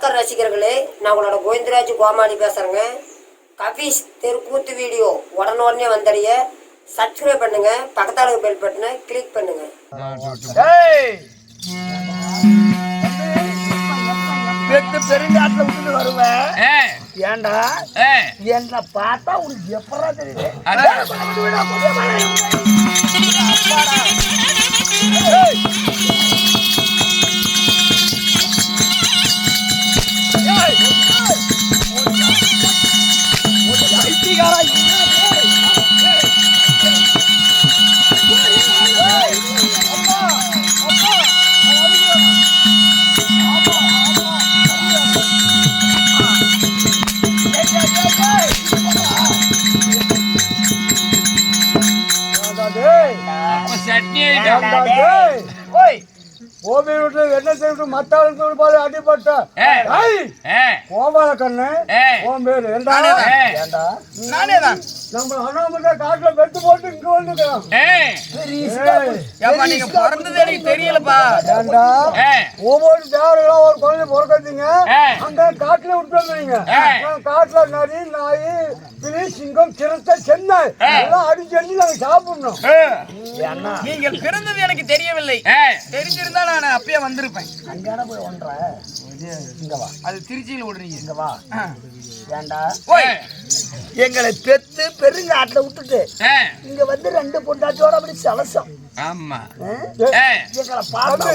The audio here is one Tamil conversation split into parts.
ரசிகர்களே நான் உங்களோட கோவிந்தராஜ் கோமாளி பேசுகிறேங்க கபீஸ் தெருக்கூத்து வீடியோ உடனே வந்தடைய சப்ஸ்கிரைப் பண்ணுங்க பக்கத்தாளு பெல் பட்டனை கிளிக் பண்ணுங்க. பெருங்காட்டுல விட்டுட்டு வருவேன் ஏய், என்ன பார்த்தா உனக்கு எப்படா தெரியுது? என்ன செய்விட்டு மத்தாளுக்கு பாரு அடிபட்ட. கோபால கண்ணு. உன் பேரு. ஏண்டா. ஏண்டா? நானே தான். நம்ம அண்ணாமலை காட்டுல பெட்டு போட்டு இங்க ஏப்பா நீங்க பிறந்தது எனக்கு தெரியலப்பா. ஏண்டா? ஒவ்வொரு தேவரெல்லாம் ஒரு குழந்தை பிறக்காதீங்க ஏய். அங்க காட்டுல விட்டு வந்துறீங்க ஏய். காட்டுல நரி நாய் கிளி சிங்கம் சிறுத்தை சென்னை. எல்லாம் அடிச்சு அடிச்சு நாங்க சாப்பிடணும். நீங்கள் பிறந்தது எனக்கு தெரியவில்லை. தெரிஞ்சிருந்தா நான் அப்பயே வந்திருப்பேன். அங்கான போய் ஒன்ற இங்க வா. அது திருச்சியில் விடுறீங்க இங்க வா. ஏண்டா? எங்களை பெத்து பெருங்காட்டுல விட்டுட்டு இங்க வந்து ரெண்டு பொண்டாட்டியோட அப்படி சலசம். ஆமா. எங்களை பார்த்தா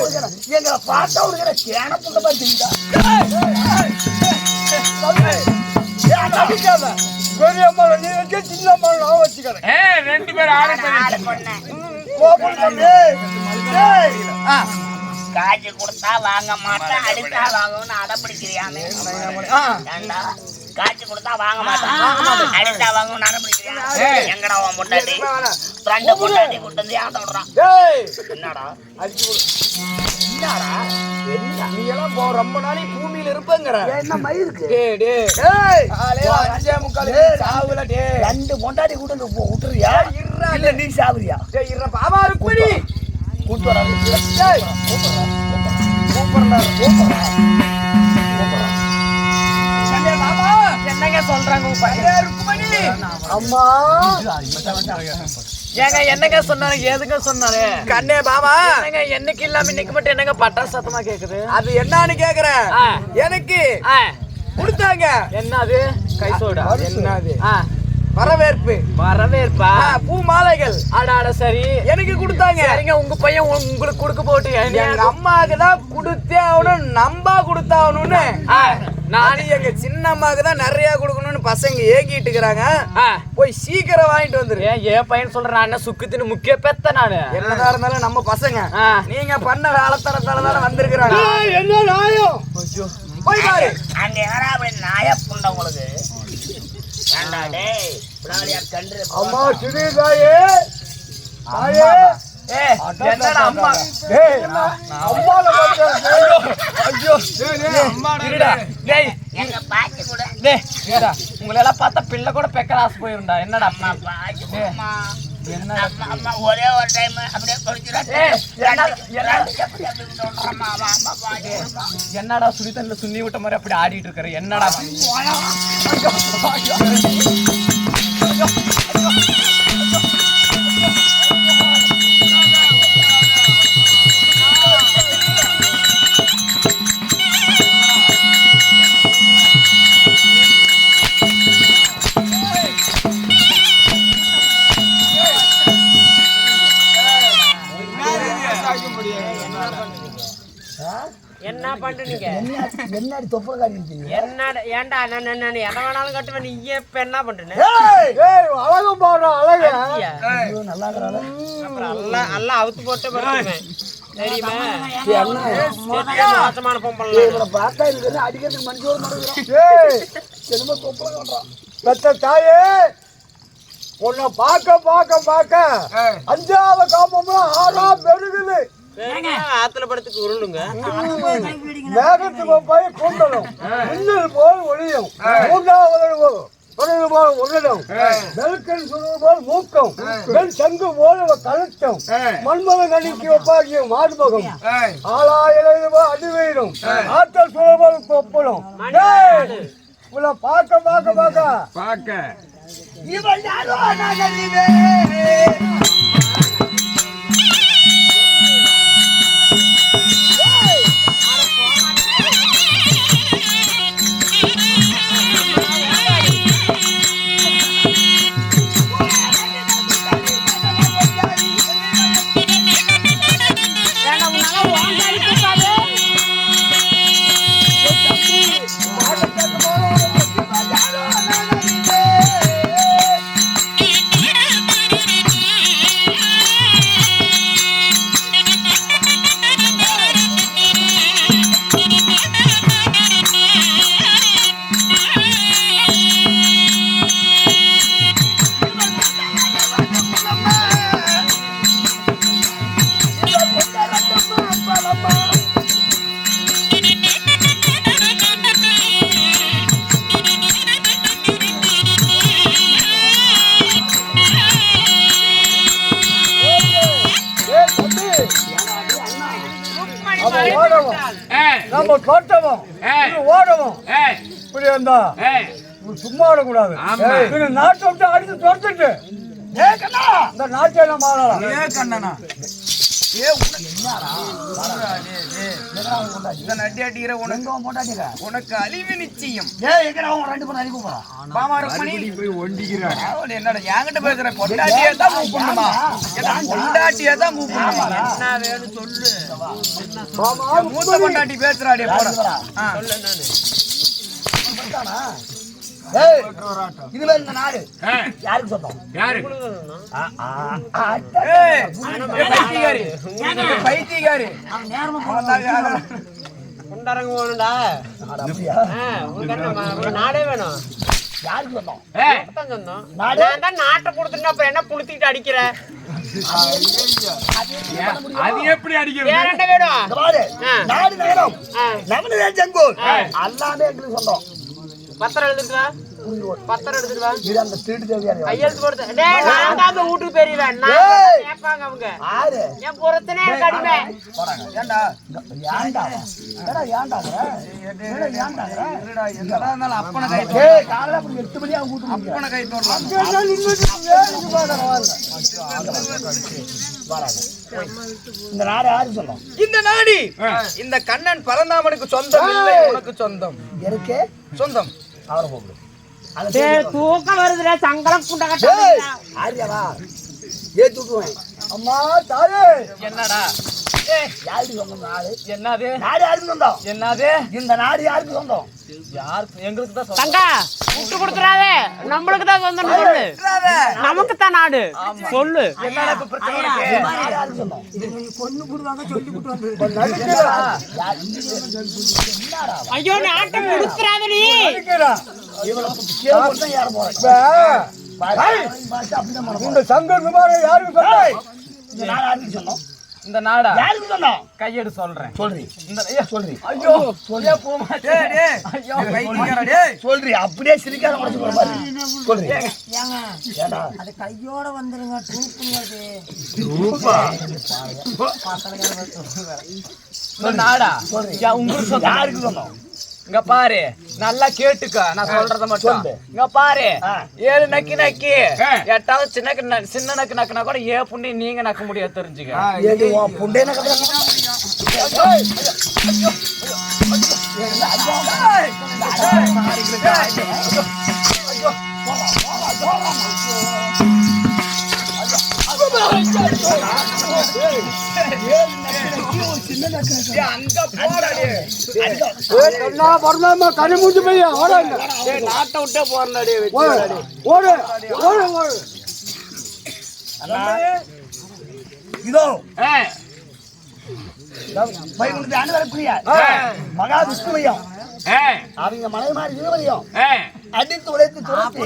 எங்களை பார்த்தா உனக்கு கேன புண்ட பார்த்தீங்களா பெரியம்மா நீ வச்சு சின்னம்மா நான் வச்சுக்கிறேன். ரெண்டு பேரும் ஆடு பண்ணி கோபம் தம்பி. காய்ச்சி கொடுத்தா வாங்க மாட்டேன் அடித்தா வாங்கன்னு அடம்பிடிக்கிறியாமே ஏண்டா? காய்ச்சி கொடுத்தா வாங்க மாட்டேன். அடித்தா வாங்கன்னு அடம்பிடிக்கிறியா? எங்கடா உன் முன்னாடி ரெண்டு முன்னாடி கூட்டு வந்து ஏன் தொடறான்? டேய். என்னடா. என்னடா? என்ன நீ எல்லாம் போ ரொம்ப நாளை பூமியில இருப்பேங்கிற. என்ன மயிருக்கு அஞ்சே முக்கால். சாவுல டேய் ரெண்டு பொண்டாட்டி கூட்டு வந்து போ- விட்டுறியா. இல்ல நீ சாவுறியா? டேய் இருடா பாபா ருக்மிணி கூட்டு வராது டேய் கூப்பிடுறா கூப்பிடுறா கூப்பிடுறா கூப்பிடுறா கண்ணே பாபா என்னங்க சொல்றாங்க உங்க பையன்? ருக்மிணி. அம்மா. ஏங்க என்னங்க சொன்னாரு? எதுங்க சொன்னாரு? கண்ணே பாபா என்னங்க என்னைக்கு இல்லாம இன்னைக்கு மட்டும் என்னங்க பட்டா சத்தமா கேக்குது? அது என்னன்னு கேக்குறேன். எனக்கு கொடுத்தாங்க. என்னது? கை சோடா? என்னது? வரவேற்பு. வரவேற்பா? பூ மாலைகள். அட அட சரி. எனக்கு கொடுத்தாங்க. சரிங்க உங்க பையன் உங்க- உங்களுக்கு கொடுக்க போட்டு எங்க அம்மாவுக்கு தான் கொடுத்தே ஆகணும். நம்பா கொடுத்தாகணும்னு நான் நானே எங்க சின்ன அம்மாவுக்கு தான் நிறைய கொடுக்கணும்னு பசங்க ஏங்கிட்டு இருக்கிறாங்க. ஆ, போய் சீக்கிரம் வாங்கிட்டு வந்துரு. ஏன் ஏன் பையன் சொல்றேன் நான் என்ன சுக்குத்தின்னு முக்கிய பெத்த நானு? என்னதான் இருந்தாலும் நம்ம பசங்க. நீங்க பண்ண வேலைத்தனத்தால தானே வந்திருக்கிறாங்க. என்ன நாயம் போய் பாரு. அங்க யாரா அப்படி நாய புண்ட அம்மா சிறு தாயே தாயே! ஏ என்னடா அம்மா? டேய் அம்மால பார்த்தேன் ஐயோ இருடா. டேய் எங்க பாய்ச்சி கூட. டேய் இருடா. உங்களை எல்லாம் பார்த்தா பிள்ளை கூட பெக்கர் ஆசை போயிருந்தா என்னடா அம்மா என்ன அம்மா. அம்மா ஒரே ஒரு டைம் என்ன- என்ன- என்னடா சுடி தண்ணில சுண்ணி விட்ட மாதிரி அப்படி ஆடிட்டு இருக்கிற என்னடா? என்ன பண்றீங்க என்னடி தொப்பை காட்டிருக்கீங்க என்னடா ஏன்டா நான் நான் நான் எதை வேணாலும் கட்டுவேன் நீ இப்ப என்ன ஏய் அழகு பாடுற அழகு. நல்லா எல்லாம் அவுத்து போட்டு செத்த மோசமான பொம்பளை. பார்த்தா வந்து அடிக்கிறதுக்கு மனுஷன் என்னமோ தொப்பை காட்டுறான். பெத்த தாயே உன்னை பார்க்க பார்க்க பார்க்க அஞ்சாவது காமம்லாம் ஆறா பெருகுது. ஆத்துல படுத்துக்கு உருளுங்க. மேகத்துக்கு போய் கூண்டணும் மின்னல் போல் ஒளியும் மூன்றாவது சொல்றது போல் உடலும் வெளுக்கன் சொல்றது போல் மூக்கம் வெண் சங்கு போல கலட்டம் மண்மத நடிக்கு ஒப்பாகிய மார்பகம் ஆளாயிரம் அடிவயிரும் ஆற்றல் சொல்றது போல் கொப்பலும் இவ்வளவு பார்க்க பார்க்க பார்க்க பாக்க. இவன் யாரோ நகரிலே ஓடவும். நம்ம தோட்டவும் ஓடவும். இப்படி இருந்தா சும்மா. இவன் நாட்டை விட்டு அடித்து துரத்துட்டு. இந்த நாட்டை மாறலாம். ஏ கண்ணனா. ஏ உனக்கு அழிவு நிச்சயம். என்னடா என்கிட்ட பேசுற கொண்டாட்டியே தான் மூவ் பண்ணுமா கொண்டாட்டியே தான் மூவ் பண்ணுமா என்ன வேணும் சொல்லு. மூத்த கொண்டாட்டி பேசுறாடே போட. ஆ. இதுல இந்த நாடு. யாருக்கு சொந்தம்? யாரு? பைத்தியக்காரி. குண்டரங்க போகணும்டா நாடே வேணும். யாருக்கு சொந்தம்? ஏய். தான் சொந்தம். நான் தான் நாட்டை கொடுத்துட்டு அப்புறம் என்ன புளுத்திட்டு அடிக்கிற? அது எப்படி அடிக்கிறது வேற என்ன வேணும். நாடு எல்லாமே எங்களுக்கு சொந்தம். பத்திரம் எழுதிட்டு வா பத்திரம் எடுத்துட்டு வா இது அந்த திருட்டு தேவையான கையெழுத்து போடுறது டேய் நான் தான் அந்த வீட்டுக்கு பெரியவன் நான். கேட்பாங்க அவங்க. ஆறு என் புறத்தனே கடிமை. ஏண்டா? ஏன்டா ஏடா ஏன்டாங்கற ஏடா ஏன்டாங்கற இருடா, என்னடா இருந்தாலும் அப்பனை கை ஏய் காலையில அப்படி 8 மணி ஆகும் முடியும் அப்பனை கை நாடு இந்த நாடி. இந்த கண்ணன் பரந்தாமனுக்கு சொந்தம் இல்லை உனக்கு சொந்தம். எனக்கு சொந்தம். அவரை கூப்பிடு தூக்கம் வருதுடா சங்கலம் புண்ட ஏய், கட்ட ஆரியாவா? ஏத்தி விட்டுருவேன் அம்மா தாயே. என்னடா? யாருக்கு சொந்தம் நாடு. என்னது? நாடு யாருக்கு சொந்தம் என்னது? இந்த நாடு யாருக்கு சொந்தம் எங்களுக்கு தான் தங்கா விட்டு கொடுத்துறாதே. நம்மளுக்கு தான் சொந்தம் சொல்லு. நமக்கு தான் நாடு. சொல்லு. என்னடா இப்ப பிரச்சனை யாருக்கு சொந்தம் ஐயோ. நாட்டை கொடுத்துறாதடி இந்த சங்கம் விமானம் யாருக்கு சொந்தம் இந்த நாடு யாருக்கு சொந்தம் இந்த நாடா? யாருக்கு கையெடு சொல்றேன். சொல்றி. இந்த ஐயா, சொல்றி. ஐயோ சொல்லியா போக மாட்டேன் ஐயோ டேய். சொல்றி. அப்படியே சிரிக்காத உடச்சு போற ஏடா அது கையோட வந்துருங்க தூக்குங்க இந்த நாடா? ஐயா, உங்களுக்கு. யாருக்கு சொந்தம் இங்க பாரு நல்லா கேட்டுக்க நான் சொல்றத மட்டும். இங்க பாரு. ஏழு நக்கி நக்கி. எட்டாவது சின்ன சின்ன நக்கு நக்குனா கூட ஏ புண்ணி நீங்க நக்க முடியாது தெரிஞ்சுக்க ஏடி கண்ணா வரலாமா கறி மூஞ்சி பையன் ஓடாங்க நாட்டை விட்டே ஓடு. ஓடு ஓடு ஓடு இதோ மகா விஷ்ணுவையும் அவங்க மலை மாதிரி இருவரையும் அடித்து உழைத்து துரத்தி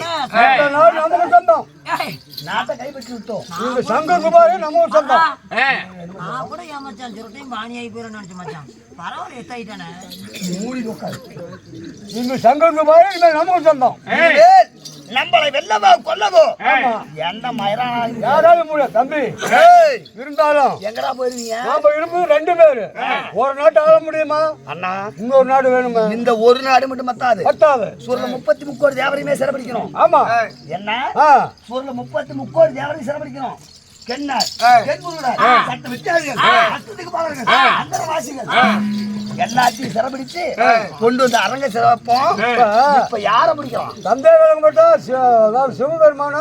சொந்தம் நாட்டை கைப்பற்றி விட்டோம். இந்த சங்க குமாரே நமக்கு சொந்தம் நான் கூட ஏன் மச்சான் சுருட்டையும் பாணி ஆகி போயிடும் நினைச்சு மச்சான். பரவாயில்ல எத்தாயிட்டானே. மூடி உட்காரு. இந்த சங்க குமாரே இந்த நமக்கு சொந்தம் நம்மளை வெல்லவோ கொல்லவோ? எந்த மயிரானாலும் யாராலும் முடியாது தம்பி. ஏய், இருந்தாலும் எங்கடா போயிருவீங்க நாம இருப்பது ரெண்டு பேரு. ஒரு நாட்டு ஆள முடியுமா? அண்ணா. இன்னொரு நாடு வேணுமா இந்த ஒரு நாடு மட்டும் மத்தாது பத்தாது. சூரில் முப்பத்தி முக்கோடி தேவரையுமே சிறப்பிடிக்கணும் ஆமா என்ன? ஆ. சூரில் முப்பத்தி முக்கோடி தேவரையும் சிறப்பிடிக்கணும் கென்னார் கென்முருகர் சட்ட வித்தியாசிகள் அத்தத்துக்கு பாலர்கள் அந்தர வாசிகள் எல்லாத்தையும் சிறப்பிடிச்சு கொண்டு வந்து அரங்க சிறப்போம். இப்ப இப்ப யார பிடிக்கிறோம் தந்தை விளங்கப்பட்ட சி- அதாவது சிவபெருமான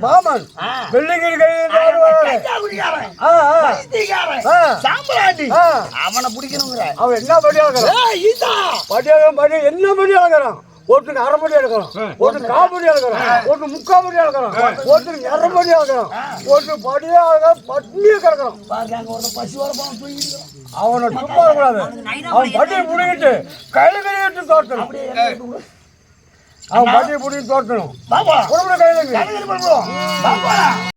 மாமன். அவனை பிடிக்கணுங்கிற. அவன் என்ன படி என்ன படி அளக்கிறான் ஒருத்தருக்கு அரை படி அளக்கிறான் ஒருத்தருக்கு கால் படி அளக்கிறான் ஒருத்தர் முக்கால் படி அளக்கிறான் ஒருத்தருக்கு இறை படி அளக்கிறான் ஒருத்தர் படியா அளக்க பட்டினியே கிடக்கிறான். பாருங்க அங்க அவனை சும்மா கூடாது அவன் பட்டியை முடிக்கிட்டு கையில கையிட்டு அவன் பட்டியை பாப்பா. உடம்புல கையில